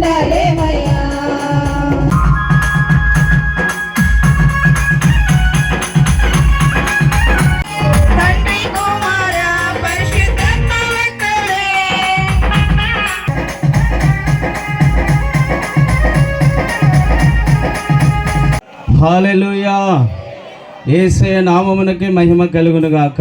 ఉండాలేమయ్యా hallelujah. ఏసే నామమునకి మహిమ కలుగును గాక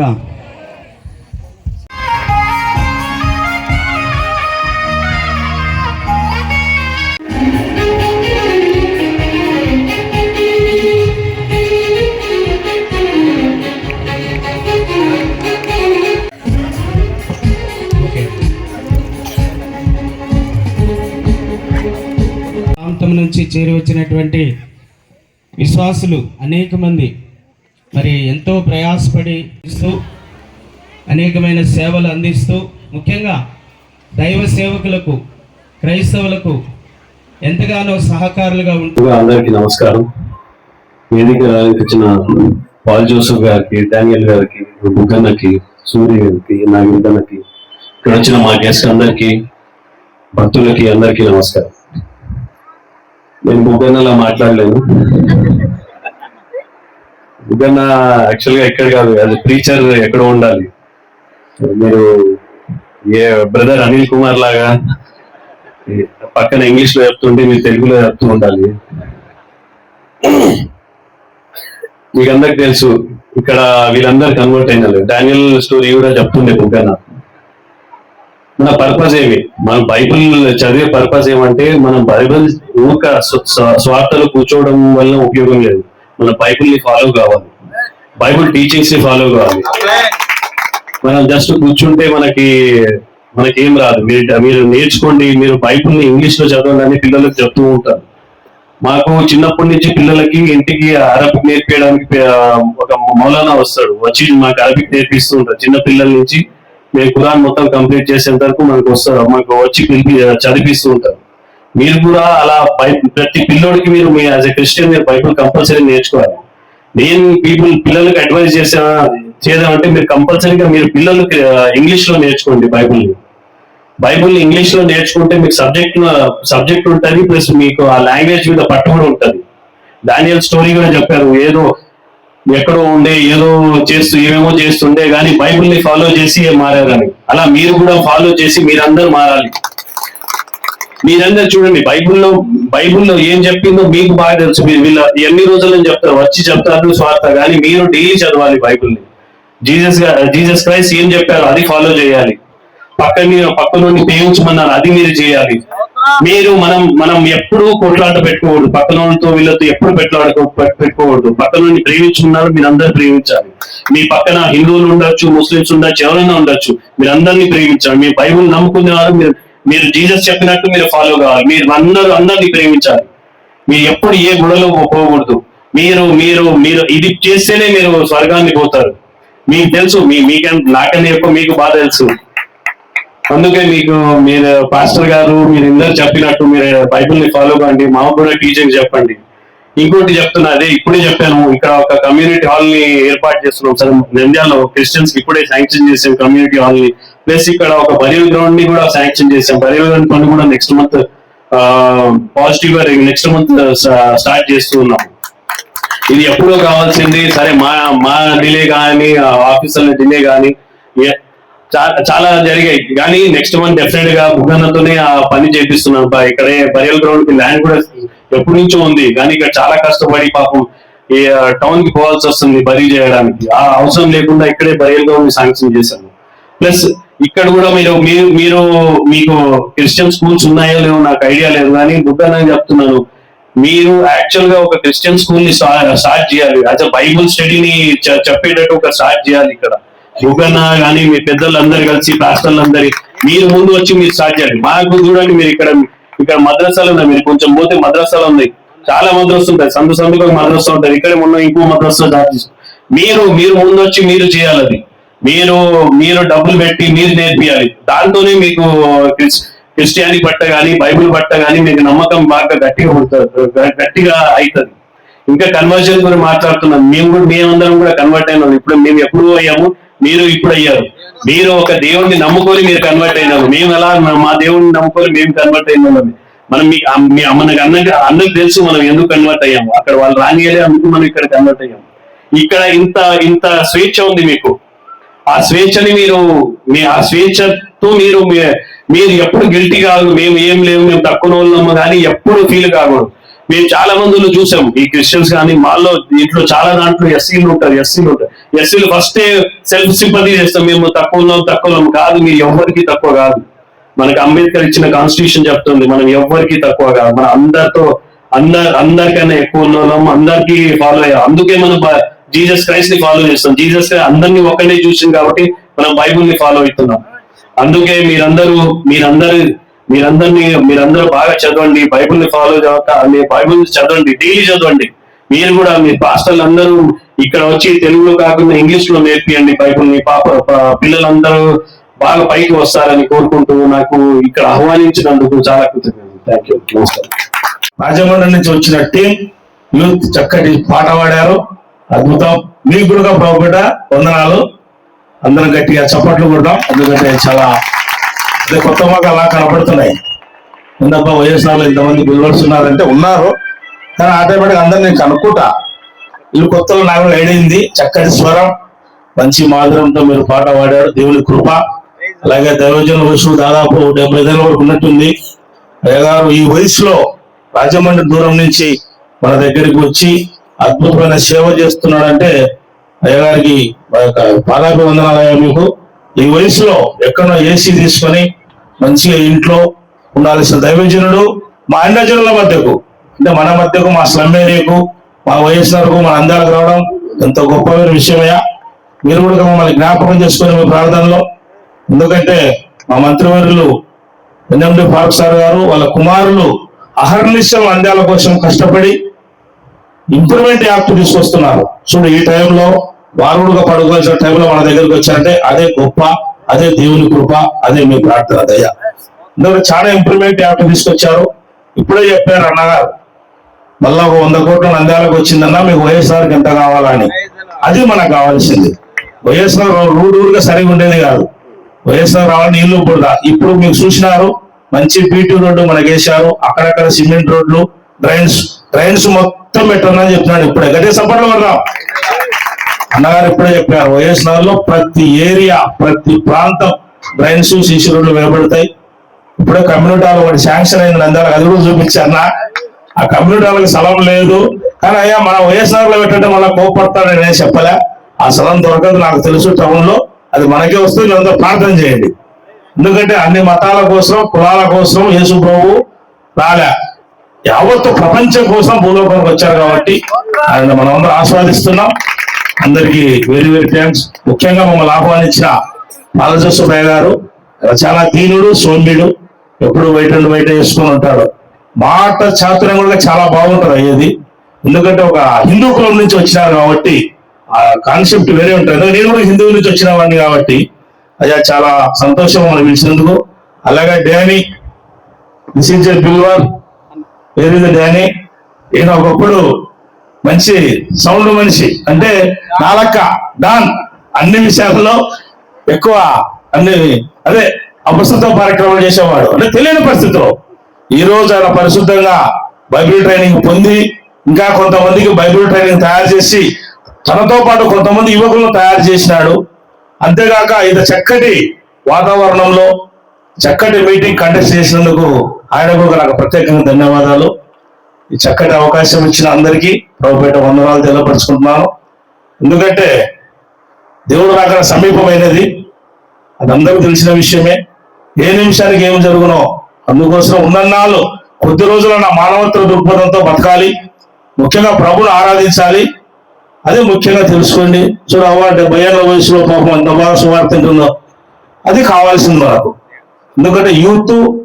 చేరి వచ్చినటువంటి విశ్వాసులు అనేక మంది. మరి ఎంతో ప్రయాసపడి ఇస్తూ అనేకమైన సేవలు అందిస్తూ ముఖ్యంగా దైవ సేవకులకు క్రైస్తవులకు ఎంతగానో సహకారులుగా ఉంటుంది అందరికీ నమస్కారం. వేదిక వచ్చిన పాల్ జోసఫ్ గారికి డానియల్ గారికి బుగ్గన్నకి సూర్య గారికి నాగరికన్నకి ఇక్కడ వచ్చిన మా గెస్ట్ అందరికీ భక్తులకి అందరికీ నమస్కారం. నేను బుగ్గన్నలా మాట్లాడలేను బుగ్గన్న యాక్చువల్గా ఎక్కడ కాదు అది ప్రీచర్ ఎక్కడో ఉండాలి. మీరు ఏ బ్రదర్ అనిల్ కుమార్ లాగా పక్కన ఇంగ్లీష్లో చెప్తుంటే మీరు తెలుగులో చెప్తూ ఉండాలి. మీకు అందరికి తెలుసు ఇక్కడ వీళ్ళందరూ కన్వర్ట్ అయినారు డానియల్ స్టోరీ కూడా చెప్తుండే బుగ్గన్న. మన పర్పస్ ఏమి? మన బైబిల్ చదివే పర్పస్ ఏమంటే మనం బైబిల్ ఊక స్వార్థలు కూర్చోవడం వల్ల ఉపయోగం లేదు. మన బైబిల్ని ఫాలో కావాలి. బైబిల్ టీచింగ్స్ని ఫాలో కావాలి. మనం జస్ట్ కూర్చుంటే మనకి మనకేం రాదు. మీరు మీరు నేర్చుకోండి మీరు బైబుల్ని ఇంగ్లీష్లో చదవండి అని పిల్లలకు చెప్తూ ఉంటారు. మాకు చిన్నప్పటి నుంచి పిల్లలకి ఇంటికి అరబిక్ నేర్పించడానికి ఒక మౌలానా వస్తాడు. వచ్చి మాకు అరబిక్ నేర్పిస్తూ ఉంటారు చిన్న పిల్లల నుంచి మేము కురాన్ మొత్తం కంప్లీట్ చేసేంత వరకు మనకు వస్తారు మాకు వచ్చి పిలిపి చదివిస్తూ ఉంటారు. మీరు కూడా అలా బై- ప్రతి పిల్లోడికి మీరు మీ యాజ్ ఎ క్రిస్టియన్ మీరు బైబిల్ కంపల్సరీ నేర్చుకోవాలి. నేను పీపుల్ పిల్లలకు అడ్వైజ్ చేసా చేద్దామంటే మీరు కంపల్సరీగా మీరు పిల్లలు ఇంగ్లీష్లో నేర్చుకోండి బైబుల్ బైబుల్ ఇంగ్లీష్లో నేర్చుకుంటే మీకు సబ్జెక్ట్ సబ్జెక్ట్ ఉంటుంది ప్లస్ మీకు ఆ లాంగ్వేజ్ మీద పట్టు కూడా ఉంటుంది. దానియల్ స్టోరీ కూడా చెప్పారు ఏదో ఎక్కడో ఉండే ఏదో చేస్తూ ఏమేమో చేస్తుండే కానీ బైబుల్ని ఫాలో చేసి మారారని. అలా మీరు కూడా ఫాలో చేసి మీరందరూ మారాలి. మీరందరూ చూడండి బైబిల్లో బైబిల్లో ఏం చెప్పిందో మీకు బాగా తెలుసు. మీరు వీళ్ళ ఎన్ని రోజులని చెప్తారు వచ్చి చెప్తారు స్వార్థ కానీ మీరు డైలీ చదవాలి బైబుల్ని. జీసస్ జీసస్ క్రైస్ట్ ఏం చెప్పారు అది ఫాలో చేయాలి. పక్క మీరు పక్క ప్రేమించమన్నారు అది మీరు చేయాలి. మీరు మనం మనం ఎప్పుడు కొట్లాట పెట్టుకోకూడదు. పక్కనోళ్ళతో వీళ్ళతో ఎప్పుడు పెట్లాడుకో పెట్టుకోకూడదు. పక్కనోని ప్రేమించుకున్నారు మీరు అందరు ప్రేమించాలి. మీ పక్కన హిందువులు ఉండొచ్చు ముస్లిమ్స్ ఉండొచ్చు ఎవరైనా ఉండొచ్చు మీరు అందరినీ ప్రేమించాలి. మీ బైబుల్ నమ్ముకునే వారు మీరు మీరు జీసస్ చెప్పినట్టు మీరు ఫాలో కావాలి. మీరు అందరూ అందరినీ ప్రేమించాలి. మీరు ఎప్పుడు ఏ గుడలో పోకూడదు. మీరు మీరు మీరు ఇది చేస్తేనే మీరు స్వర్గాన్ని పోతారు. మీకు తెలుసు మీ మీకంటే నాకనే ఎక్కువ మీకు బాగా తెలుసు. అందుకే మీకు మీరు పాస్టర్ గారు మీరు ఇందరు చెప్పినట్టు మీరు బైబిల్ని ఫాలో కండి. మాకు కూడా టీచింగ్ చెప్పండి. ఇంకోటి చెప్తున్నా అదే ఇప్పుడే చెప్పాను ఇక్కడ ఒక కమ్యూనిటీ హాల్ని ఏర్పాటు చేస్తున్నాం సార్. నంద్యాలలో క్రిస్టియన్స్ ఇప్పుడే శాంక్షన్ చేసాం కమ్యూనిటీ హాల్ని. ప్లస్ ఇక్కడ ఒక బరియల్ గ్రౌండ్ని కూడా శాంక్షన్ చేసాం. బరియల్ గ్రౌండ్ పని కూడా నెక్స్ట్ మంత్ పాజిటివ్గా నెక్స్ట్ మంత్ స్టార్ట్ చేస్తూ ఉన్నాం. ఇది ఎప్పుడో కావాల్సింది. సరే మా మా డిలే కానీ ఆఫీసర్ల డిలే కానీ చాలా జరిగాయి. కానీ నెక్స్ట్ మంత్ డెఫినెట్గా బుగ్గన్నతోనే ఆ పని చేపిస్తున్నాం. ఇక్కడే బరియల్ గ్రౌండ్కి ల్యాండ్ కూడా ఎప్పటి నుంచో ఉంది. కానీ ఇక్కడ చాలా కష్టపడి పాపం ఈ టౌన్కి పోవాల్సి వస్తుంది బరీ చేయడానికి. ఆ అవసరం లేకుండా ఇక్కడే బరియల్ గ్రౌండ్ శాంక్షన్ చేశాను ప్లస్ ఇక్కడ కూడా మీరు మీరు మీరు మీకు క్రిస్టియన్ స్కూల్స్ ఉన్నాయో లేవో నాకు ఐడియా లేదు. కానీ బుగ్గన్న చెప్తున్నాను. మీరు యాక్చువల్గా ఒక క్రిస్టియన్ స్కూల్ని స్టార్ట్ చేయాలి. యాజ్ బైబుల్ స్టడీని చెప్పేటట్టు ఒక స్టార్ట్ చేయాలి ఇక్కడ. యుగనా కానీ మీ పెద్దలందరూ కలిసి పాస్టర్లందరి మీరు ముందు వచ్చి మీరు స్టార్ట్ చేయాలి. మాకు చూడండి మీరు ఇక్కడ ఇక్కడ మద్రసాలు ఉన్నాయి. మీరు కొంచెం పోతే మద్రసాలు ఉన్నాయి చాలా మద్రసలు ఉంటాయి సందు సందుకు ఒక మద్రస ఉంటుంది ఇక్కడే ఉన్న ఇంకో మద్రస స్టార్ట్ మీరు మీరు ముందు వచ్చి మీరు చేయాలి అది. మీరు మీరు డబ్బులు పెట్టి మీరు నేర్పియాలి. దాంతోనే మీకు క్రిస్- క్రిస్టియానిటీ పట్ట కానీ బైబిల్ పట్ట కానీ మీకు నమ్మకం బాగా గట్టిగా ఉంటుంది గట్టిగా అవుతుంది ఇంకా కన్వర్షన్ గురించి మాట్లాడుతున్నాం. మేము కూడా మేమందరం కూడా కన్వర్ట్ అయినాం. ఇప్పుడు మేము ఎప్పుడు అయ్యాము? మీరు ఇప్పుడు అయ్యారు. మీరు ఒక దేవుడిని నమ్ముకొని మీరు కన్వర్ట్ అయినారు. మేము ఎలా మా దేవుడిని నమ్ముకొని మేము కన్వర్ట్ అయినాం మనం మీ మీ మనకి అన్నకి అందరికి తెలుసు మనం ఎందుకు కన్వర్ట్ అయ్యాము. అక్కడ వాళ్ళు రానియలే అందుకు మనం ఇక్కడ కన్వర్ట్ అయ్యాము. ఇక్కడ ఇంత ఇంత స్వేచ్ఛ ఉంది మీకు. ఆ స్వేచ్ఛని మీరు మీ ఆ స్వేచ్ఛతో మీరు మీరు ఎప్పుడు గిల్టీ కాదు. మేము ఏం లేవు మేము తక్కువ వాళ్ళము కానీ ఎప్పుడు ఫీల్ కాకూడదు. మేము చాలా మందిలో చూసాం. ఈ క్రిస్టియన్స్ కానీ మాలో దీంట్లో చాలా దాంట్లో ఎస్సీలు ఉంటారు ఎస్సీలు ఉంటారు. ఎస్సీలు ఫస్టే సెల్ఫ్ సింపతి చేస్తాం. మేము తక్కువ ఉన్నాం తక్కువ ఉన్నాం. కాదు మీరు ఎవరికి తక్కువ కాదు. మనకి అంబేద్కర్ ఇచ్చిన కాన్స్టిట్యూషన్ చెప్తుంది మనం ఎవరికి తక్కువ కాదు. మన అందరితో అందరు అందరికన్నా ఎక్కువ ఉన్నాం అందరికి ఫాలో అయ్యాం. అందుకే మనం జీసస్ క్రైస్ట్ని ఫాలో చేస్తాం. జీసస్ అందరినీ ఒక్కడే చూసింది కాబట్టి మనం బైబుల్ని ఫాలో అవుతున్నాం. అందుకే మీరందరూ మీరందరూ మీరందరినీ మీరందరూ బాగా చదవండి బైబుల్ని ఫాలో చదువుతా మీ బైబుల్ చదవండి డైలీ చదవండి. మీరు కూడా మీ పాస్టర్లు అందరూ ఇక్కడ వచ్చి తెలుగులో కాకుండా ఇంగ్లీష్లో నేర్పియండి బైబుల్ని. పాప పిల్లలందరూ బాగా పైకి వస్తారని కోరుకుంటూ నాకు ఇక్కడ ఆహ్వానించినందుకు చాలా కృతజ్ఞతలు. థ్యాంక్ యూ నమస్కారం రాజమండ్రి నుంచి వచ్చిన టీం యూత్ చక్కటి పాట పాడారు. అద్భుతం. మీకు కూడా ప్రభుపేట వందనాలు. అందరం గట్టిగా చప్పట్లు కొడదాం. ఎందుకంటే చాలా అదే కొత్త మాకు అలా కనపడుతున్నాయి. ఎందుకబ్బా వైఎస్ఆర్లో ఇంతమంది బిల్వర్స్ ఉన్నారంటే ఉన్నారు. కానీ ఆటోమేటిక్ అందరు నేను కనుక్కుంటా. వీళ్ళు కొత్తలో నాకు ఐడైంది చక్కటి స్వరం మంచి మాధురంతో మీరు పాట పాడారు. దేవుని కృప. అలాగే దైవజన వయసు దాదాపు డెబ్బై ఐదు వరకు ఉన్నట్టుంది. అయ్యగారు ఈ వయసులో రాజమండ్రి దూరం నుంచి మన దగ్గరికి వచ్చి అద్భుతమైన సేవ చేస్తున్నాడంటే అయ్యగారికి పాదాభివందనాలయ్యా మీకు. ఈ వయసులో ఎక్కడో ఏసీ తీసుకొని మంచిగా ఇంట్లో ఉండాల్సిన దైవజనుడు మా అన్నజనుల మధ్యకు అంటే మన మధ్యకు మా స్లమ్ ఏరియాకు మా వైఎస్ఆర్కు మన అందాలకు రావడం ఎంతో గొప్పమైన విషయమయ్యా. మీరు కూడా మమ్మల్ని జ్ఞాపకం చేసుకుని మీ ప్రార్థనలో ఎందుకంటే మా మంత్రివర్యులు ఎన్ఎండి ఫారూక్ సార్ గారు వాళ్ళ కుమారులు అహర్నిశం అందాల కోసం కష్టపడి ఇంప్రూవ్మెంట్ యాక్ట్ తీసుకొస్తున్నారు. చూడు ఈ టైంలో వారు కూడా పడుకోవాల్సిన టైంలో మన దగ్గరికి వచ్చారంటే అదే గొప్ప అదే దేవుని కృప అదే మీ ప్రార్థన దయ. ఇందులో చాలా ఇంప్రూవ్మెంట్ యాప్ తీసుకొచ్చారు. ఇప్పుడే చెప్పారు అన్నగారు. మళ్ళా ఒక వంద కోట్ల నంద్యాలకు వచ్చిందన్నా మీకు వైఎస్ఆర్కి ఎంత కావాలని. అది మనకు కావాల్సింది. వైఎస్ఆర్ రూడు ఊరుగా సరిగా ఉండేది కాదు. వైఎస్ఆర్ రావాలి నీళ్ళు కూడా ఇప్పుడు మీకు చూసినారు మంచి బీటీ రోడ్డు మనకి వేశారు అక్కడక్కడ సిమెంట్ రోడ్లు డ్రైన్స్ డ్రైన్స్ మొత్తం పెట్టాలని చెప్తున్నాడు ఇప్పుడే గదే సపోర్ట్ పడదాం అన్నగారు ఇప్పుడే చెప్పారు వైఎస్లో ప్రతి ఏరియా ప్రతి ప్రాంతం డ్రైన్స్ సీసీ రోడ్లు వేయబడతాయి ఇప్పుడే కమ్యూనిటీ హాల్ ఒకటి శాంక్షన్ అయింది అందరూ అది కూడా చూపించారనా ఆ కమ్యూనిటీ హాల్కి స్థలం లేదు. కానీ అయ్యా మన వైఎస్ఆర్లో పెట్టంటే వల్ల కోపడతాడని నేను చెప్పలే. ఆ స్థలం దొరకదు నాకు తెలుసు టౌన్లో అది మనకే వస్తుంది మీరంతా ప్రార్థన చేయండి. ఎందుకంటే అన్ని మతాల కోసం కులాల కోసం యేసు ప్రభు రాలే. యావత్తు ప్రపంచం కోసం భూలోకానికి వచ్చారు కాబట్టి ఆయన మనం అందరం ఆస్వాదిస్తున్నాం. అందరికి వెరీ వెరీ థ్యాంక్స్ ముఖ్యంగా మమ్మల్ని ఆహ్వానించిన బాలజస్వరాయ్ గారు చాలా దీనుడు సోమ్యుడు ఎప్పుడు బయట బయట వేసుకొని ఉంటాడు. మాట చాతుర్యం కూడా చాలా బాగుంటుంది అయ్యేది. ఎందుకంటే ఒక హిందూ కులం నుంచి వచ్చినారు కాబట్టి ఆ కాన్సెప్ట్ వేరే ఉంటుంది. నేను కూడా హిందువు నుంచి వచ్చిన వాడిని కాబట్టి అది చాలా సంతోషం మనం పిలిచినందుకు. అలాగే డానీ దిస్ ఈజ్ బిల్వర్ వేరే డానీ ఈయన ఒకప్పుడు మంచి సౌండ్ మనిషి. అంటే నాలక్క డాన్ అన్ని విషయాల్లో ఎక్కువ అన్ని అదే అపశుద్ధ కార్యక్రమాలు చేసేవాడు. అంటే తెలియని పరిస్థితిలో. ఈ రోజు ఆయన పరిశుద్ధంగా బైబిల్ ట్రైనింగ్ పొంది ఇంకా కొంతమందికి బైబిల్ ట్రైనింగ్ తయారు చేసి తనతో పాటు కొంతమంది యువకులను తయారు చేసినాడు. అంతేగాక ఇది చక్కటి వాతావరణంలో చక్కటి మీటింగ్ కండక్ట్ చేసినందుకు ఆయనకు నాకు ప్రత్యేకంగా ధన్యవాదాలు. ఈ చక్కటి అవకాశం ఇచ్చిన అందరికీ ప్రభుపేట వందనాలు తెలియపరుచుకుంటున్నాను. ఎందుకంటే దేవుడు నాకు సమీపమైనది. అది అందరికీ తెలిసిన విషయమే. ఏ నిమిషానికి ఏం జరుగునో అందుకోసం ఉన్నన్నాళ్ళు కొద్ది రోజుల నా మానవత్వ దృక్పథంతో బతకాలి. ముఖ్యంగా ప్రభుని ఆరాధించాలి. అదే ముఖ్యంగా తెలుసుకోండి. చూడ అవ్వ డెబ్బై ఏళ్ళ వయసులో పాపం ఎంత బాగా సువార్త ఉంటుందో అది కావాల్సింది మనకు. ఎందుకంటే యూత్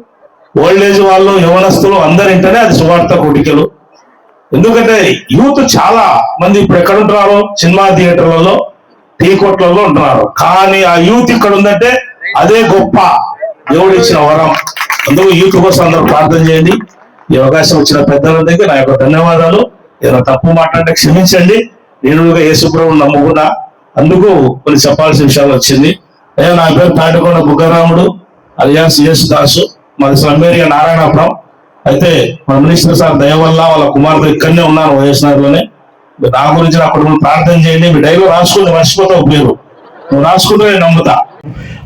ఓల్డ్ ఏజ్ వాళ్ళు యవనస్తులు అందరింటనే అది సువార్త కోటికలు ఎందుకంటే యూత్ చాలా మంది ఇప్పుడు ఎక్కడ ఉంటున్నారు? సినిమా థియేటర్లలో టీ కొట్లలో ఉంటున్నారు. కానీ ఆ యూత్ ఇక్కడ ఉందంటే అదే గొప్ప. దేవుడు ఇచ్చిన వరం. అందుకు యూత్ కోసం అందరూ ప్రార్థన చేయండి. ఈ అవకాశం వచ్చిన పెద్దలందరికీ నా యొక్క ధన్యవాదాలు. ఏదైనా తప్పు మాట్లాడితే క్షమించండి. నేను యేసుప్రభు నమ్ముకున్నా. అందుకు కొన్ని చెప్పాల్సిన విషయాలు వచ్చింది. అయ్యా నా పేరు తాటికొండ బుగ్గరాముడు అలియాస్ యేసుదాసు. దాసు మాది నారాయణపురం. అయితే మన మినిస్టర్ సార్ దయ వల్ల వాళ్ళ కుమార్తె ఇక్కడనే ఉన్నారు వైఎస్ నగర్లోనే. నా గురించి అప్పుడు నువ్వు ప్రార్థన చేయండి. మీ డైలో రాసుకుని మర్చిపోతావు పేరు. నువ్వు రాసుకుంటే నేను నమ్ముతా.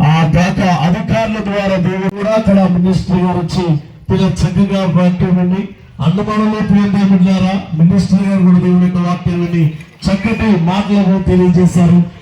ఆ దాకా అధికారుల ద్వారా దేవుడు కూడా అక్కడ మినిస్టర్ గారు వచ్చి పిల్లలు చక్కగా వాక్యండి విని అన్నమానంలో ప్రియంగా మినిస్టర్ గారు కూడా దేవుడి యొక్క వాక్యం చక్కటి మాటలను తెలియజేశారు.